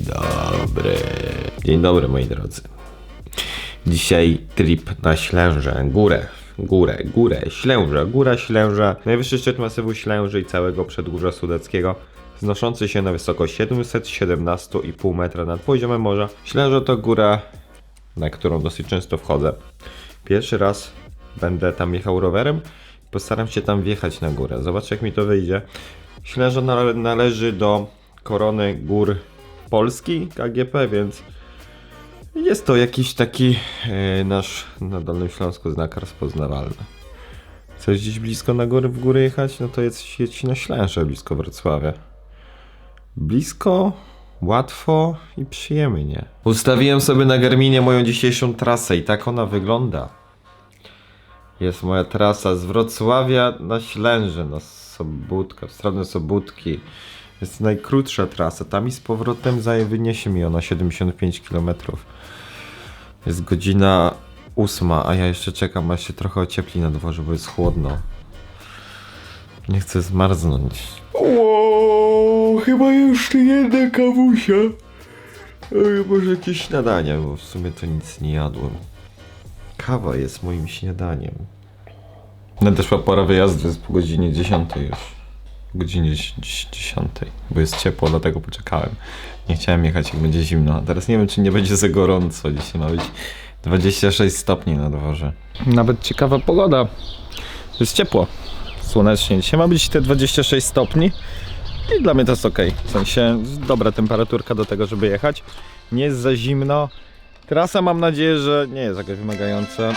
dobry. Dzień dobry moi drodzy. Dzisiaj trip na Ślężę, górę, górę, górę, Ślężę, góra Ślęża, najwyższy szczyt masywu Ślęży i całego przedgórza sudeckiego, znoszący się na wysokość 717,5 metra nad poziomem morza. Ślęża to góra, na którą dosyć często wchodzę. Pierwszy raz będę tam jechał rowerem, postaram się tam wjechać na górę, zobaczę jak mi to wyjdzie. Ślęża nale- należy do korony gór Polski, KGP, więc jest to jakiś taki e, nasz na Dolnym Śląsku znak rozpoznawalny. Chcesz gdzieś blisko na góry, w góry jechać? No to jest jedź na Ślęże blisko Wrocławia. Blisko, łatwo i przyjemnie. Ustawiłem sobie na Garminie moją dzisiejszą trasę i tak ona wygląda. Jest moja trasa z Wrocławia na Ślęże, na Sobótkę, w stronę Sobótki. Jest najkrótsza trasa. Tam i z powrotem zaje wyniesie mi ona 75 km. Jest godzina ósma, a ja jeszcze czekam, aż się trochę ociepli na dworze, bo jest chłodno. Nie chcę zmarznąć. O, chyba jeszcze jedna kawusia. Ej, może jakieś śniadanie, bo w sumie to nic nie jadłem. Kawa jest moim śniadaniem. Nadeszła pora wyjazdu, jest po godzinie 10 już. Godzinie 10, bo jest ciepło, dlatego poczekałem. Nie chciałem jechać, jak będzie zimno. A teraz nie wiem, czy nie będzie za gorąco. Dzisiaj ma być 26 stopni na dworze. Nawet ciekawa pogoda. Jest ciepło. Słonecznie. Dzisiaj ma być te 26 stopni. I dla mnie to jest ok. W sensie dobra temperaturka do tego, żeby jechać. Nie jest za zimno. Trasa mam nadzieję, że nie jest jakaś wymagająca.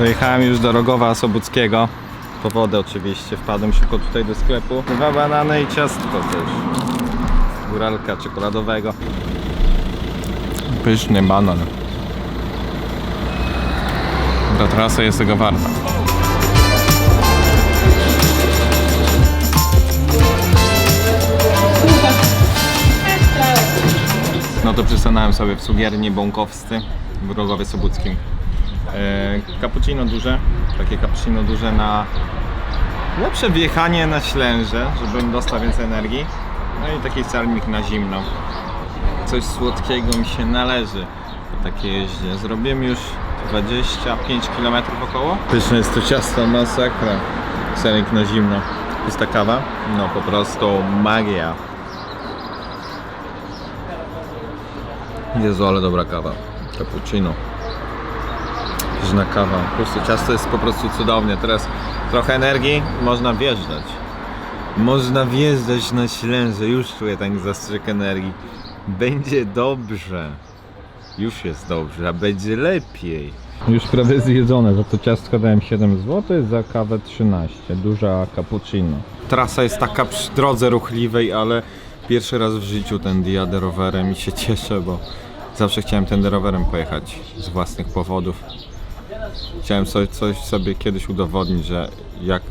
Dojechałem już do Rogowa Sobuckiego. Po wodę oczywiście. Wpadłem szybko tutaj do sklepu. Dwa banany i ciastko też. Góralka czekoladowego. Pyszny banan. Ta trasa jest tego warta. No to przystanąłem sobie w cukierni Bąkowscy w Rogowie Sobuckim. E, cappuccino duże, takie cappuccino duże na lepsze wjechanie na ślęże, żebym dostał więcej energii. No i taki sernik na zimno. Coś słodkiego mi się należy po takiej jeździe. Zrobiłem już 25 km około. Pyszne jest to ciasto, masakra. Sernik na zimno. Jest ta kawa? No po prostu magia. Jezu, ale dobra kawa. Cappuccino. Pyszna kawa. Po prostu ciasto jest po prostu cudownie. Teraz trochę energii, można wjeżdżać. Można wjeżdżać na ślęże. Już czuję ten zastrzyk energii. Będzie dobrze. Już jest dobrze, a będzie lepiej. Już prawie zjedzone. Za to ciastko dałem 7 zł, za kawę 13. Duża cappuccino. Trasa jest taka przy drodze ruchliwej, ale pierwszy raz w życiu ten jadę rowerem i się cieszę, bo zawsze chciałem ten rowerem pojechać z własnych powodów. Chciałem sobie, coś sobie kiedyś udowodnić, że jak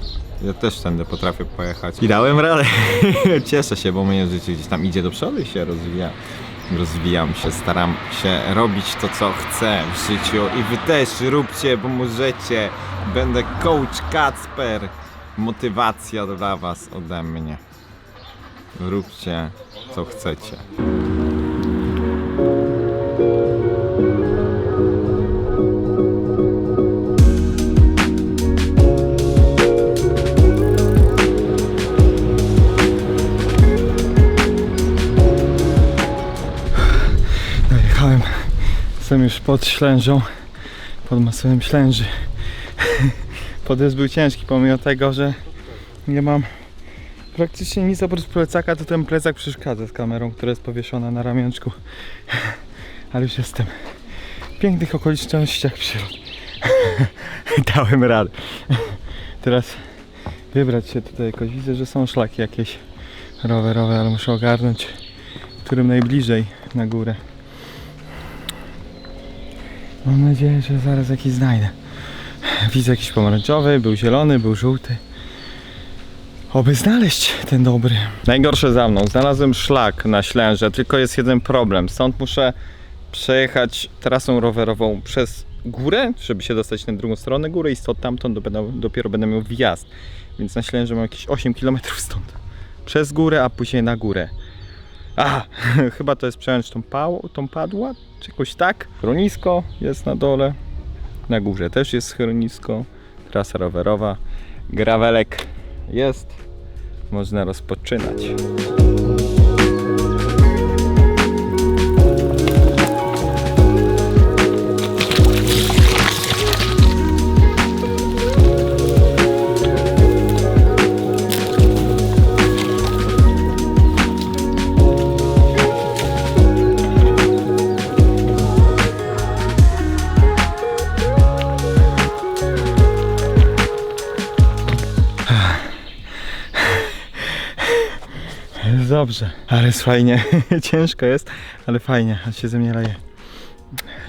ja też tędy potrafię pojechać. I dałem radę. Cieszę się, bo moje życie gdzieś tam idzie do przodu i się rozwija. Rozwijam się, staram się robić to, co chcę w życiu i wy też róbcie, bo możecie. Będę coach Kacper. Motywacja dla was ode mnie. Róbcie, co chcecie. Jestem już pod ślężą, pod masywem ślęży. Podjazd był ciężki, pomimo tego, że nie mam praktycznie nic oprócz plecaka, to ten plecak przeszkadza z kamerą, która jest powieszona na ramionczku. Ale już jestem w pięknych okolicznościach wśród. Dałem radę. Teraz wybrać się tutaj jakoś. Widzę, że są szlaki jakieś rowerowe, ale muszę ogarnąć, którym najbliżej na górę. Mam nadzieję, że zaraz jakiś znajdę. Widzę jakiś pomarańczowy, był zielony, był żółty. Oby znaleźć ten dobry. Najgorsze za mną. Znalazłem szlak na Ślęże, tylko jest jeden problem. Stąd muszę przejechać trasą rowerową przez górę, żeby się dostać na drugą stronę góry i stąd tamtąd dopiero, będę miał wjazd. Więc na Ślęże mam jakieś 8 km stąd. Przez górę, a później na górę. A, chyba to jest przełęcz tą, pał, tą padła, czy jakoś tak. Schronisko jest na dole. Na górze też jest schronisko. Trasa rowerowa. Gravelek jest. Można rozpoczynać. Dobrze, ale jest fajnie. Ciężko jest, ale fajnie, aż się ze mnie leje.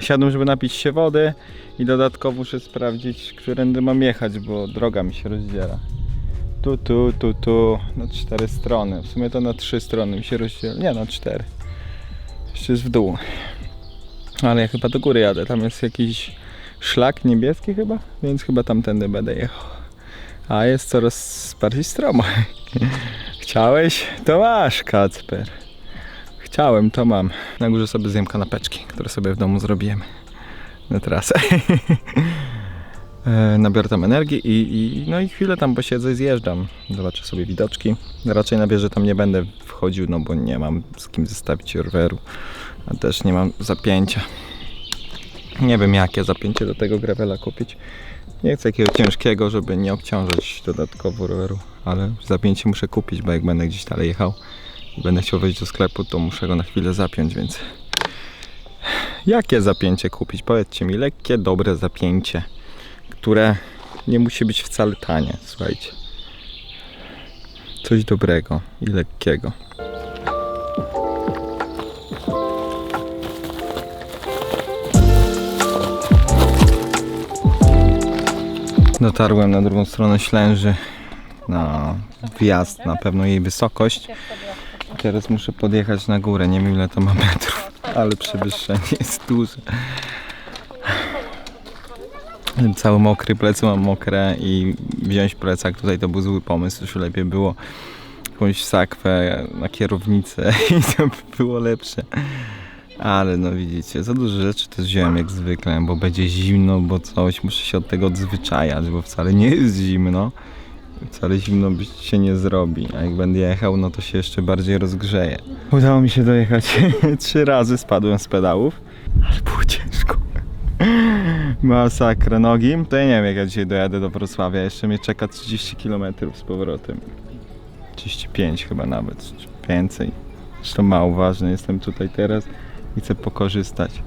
Siadłem, żeby napić się wody i dodatkowo muszę sprawdzić, którędy mam jechać, bo droga mi się rozdziela. Tu, tu, tu, tu, na cztery strony. W sumie to na trzy strony mi się rozdziela. Nie, na cztery. Jeszcze jest w dół. Ale ja chyba do góry jadę. Tam jest jakiś szlak niebieski chyba, więc chyba tamtędy będę jechał. A jest coraz bardziej stromo. Chciałeś? To masz, Kacper. Chciałem, to mam. Na górze sobie zjem kanapeczki, które sobie w domu zrobiłem na trasę. E, Nabiorę tam energii i, i, no i chwilę tam posiedzę i zjeżdżam. Zobaczę sobie widoczki. Raczej na wieżę tam nie będę wchodził, no bo nie mam z kim zestawić roweru. A też nie mam zapięcia. Nie wiem jakie zapięcie do tego gravela kupić. Nie chcę takiego ciężkiego, żeby nie obciążać dodatkowo roweru, ale zapięcie muszę kupić, bo jak będę gdzieś dalej jechał i będę chciał wejść do sklepu, to muszę go na chwilę zapiąć, więc jakie zapięcie kupić? Powiedzcie mi, lekkie, dobre zapięcie, które nie musi być wcale tanie, słuchajcie. Coś dobrego i lekkiego. Dotarłem na drugą stronę Ślęży na wjazd na pewno jej wysokość. Teraz muszę podjechać na górę, nie wiem ile to ma metrów, ale przewyższenie jest duże. Cały mokry, plecy mam mokre i wziąć plecak tutaj to był zły pomysł, już lepiej było jakąś sakwę na kierownicę i to by było lepsze. Ale no widzicie, za dużo rzeczy też wziąłem jak zwykle, bo będzie zimno, bo coś, muszę się od tego odzwyczajać, bo wcale nie jest zimno. Wcale zimno być się nie zrobi, a jak będę jechał, no to się jeszcze bardziej rozgrzeje. Udało mi się dojechać trzy razy, spadłem z pedałów, ale było ciężko. Masakra nogi. To ja nie wiem jak ja dzisiaj dojadę do Wrocławia, jeszcze mnie czeka 30 km z powrotem. 35 chyba nawet, czy więcej. Zresztą mało ważne, jestem tutaj teraz i chcę pokorzystać.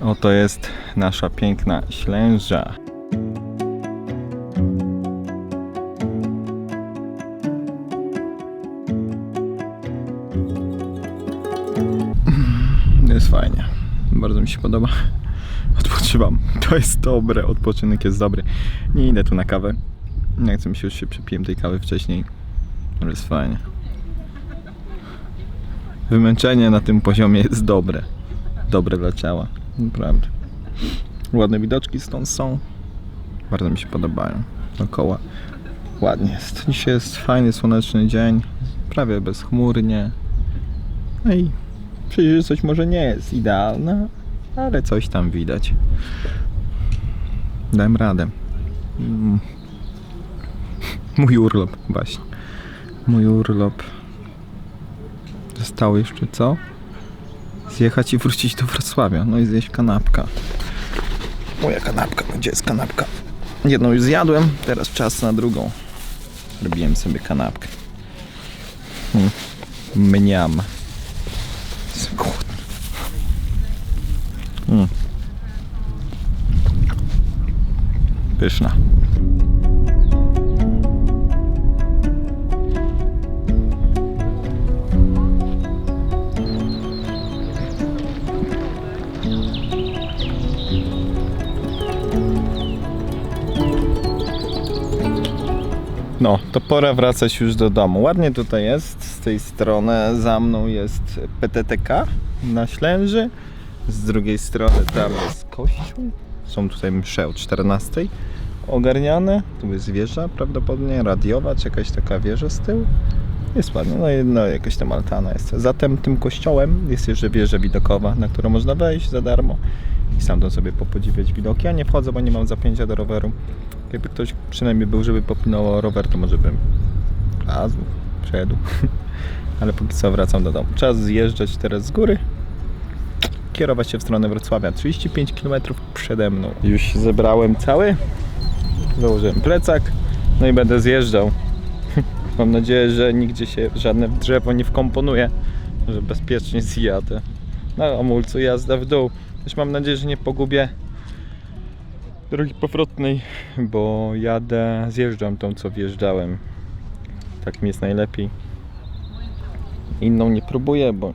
Oto jest nasza piękna Ślęża. Się podoba. Odpoczywam. To jest dobre. Odpoczynek jest dobry. Nie idę tu na kawę. Nie chcę mi się już się przepiłem tej kawy wcześniej. Ale jest fajnie. Wymęczenie na tym poziomie jest dobre. Dobre dla ciała. Naprawdę. Ładne widoczki stąd są. Bardzo mi się podobają. Dookoła. Ładnie jest. Dzisiaj jest fajny, słoneczny dzień. Prawie bezchmurnie. No i przejrzystość może nie jest idealna, ale coś tam widać. Dałem radę. Mm. Mój urlop, właśnie. Mój urlop. Zostało jeszcze co? Zjechać i wrócić do Wrocławia. No i zjeść kanapka. Moja kanapka. Gdzie jest kanapka? Jedną już zjadłem, teraz czas na drugą. Robiłem sobie kanapkę. Hmm. Mniam. Mm. Pyszna. No, to pora wracać już do domu. Ładnie tutaj jest, z tej strony za mną jest PTTK na Ślęży, z drugiej strony tam jest kościół Są tutaj msze o 14 ogarniane. Tu jest wieża prawdopodobnie radiowa, czy jakaś taka wieża z tyłu. Jest ładnie, no no, jakaś tam altana jest. Zatem tym kościołem jest jeszcze wieża widokowa, na którą można wejść za darmo i stamtąd sobie popodziwiać widoki. Ja nie wchodzę, bo nie mam zapięcia do roweru. Jakby ktoś przynajmniej był, żeby popinął rower, to może bym razł, przejadł. Ale póki co wracam do domu. Czas zjeżdżać teraz z góry. Kierować się w stronę Wrocławia. 35 km przede mną. Już zebrałem cały. Założyłem plecak. No i będę zjeżdżał. Mam nadzieję, że nigdzie się żadne drzewo nie wkomponuje. Że bezpiecznie zjadę. Na hamulcu jazda w dół. Też mam nadzieję, że nie pogubię drogi powrotnej, bo jadę, zjeżdżam tą co wjeżdżałem. Tak mi jest najlepiej. Inną nie próbuję, bo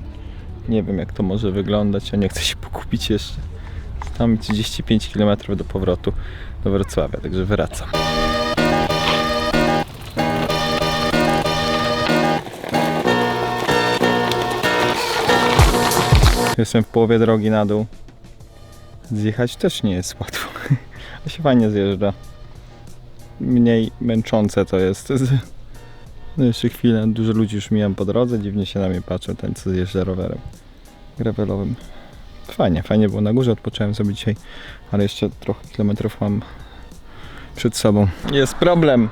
nie wiem jak to może wyglądać, a nie chcę się pokupić jeszcze. Tam 35 km do powrotu do Wrocławia, także wracam. Jestem w połowie drogi na dół. Zjechać też nie jest łatwo. A się fajnie zjeżdża. Mniej męczące to jest. No jeszcze chwilę, dużo ludzi już mijam po drodze, dziwnie się na mnie patrzą, ten co zjeżdża rowerem gravelowym. Fajnie, fajnie było na górze, odpocząłem sobie dzisiaj, ale jeszcze trochę kilometrów mam przed sobą. Jest problem.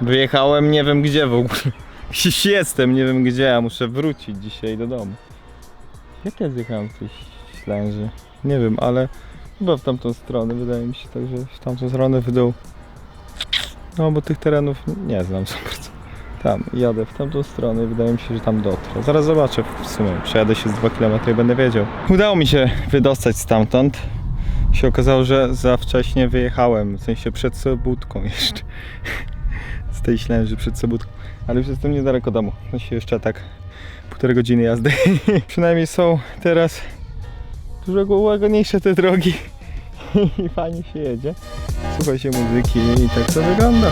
Wyjechałem nie wiem gdzie w ogóle. Jestem, nie wiem gdzie, a muszę wrócić dzisiaj do domu. Jak ja zjechałem w tej ślęży? Nie wiem, ale chyba w tamtą stronę, wydaje mi się tak, że w tamtą stronę w dół. No bo tych terenów nie znam za bardzo. Tam, jadę w tamtą stronę i wydaje mi się, że tam dotrę. Zaraz zobaczę w sumie, przejadę się z 2 km i będę wiedział. Udało mi się wydostać stamtąd. Się okazało, że za wcześnie wyjechałem, w sensie przed Sobótką jeszcze. Z tej ślęży przed Sobótką. Ale już jestem niedaleko domu. No się jeszcze tak półtorej godziny jazdy. Przynajmniej są teraz dużo łagodniejsze te drogi. I fajnie się jedzie. Słucha się muzyki i tak to wygląda.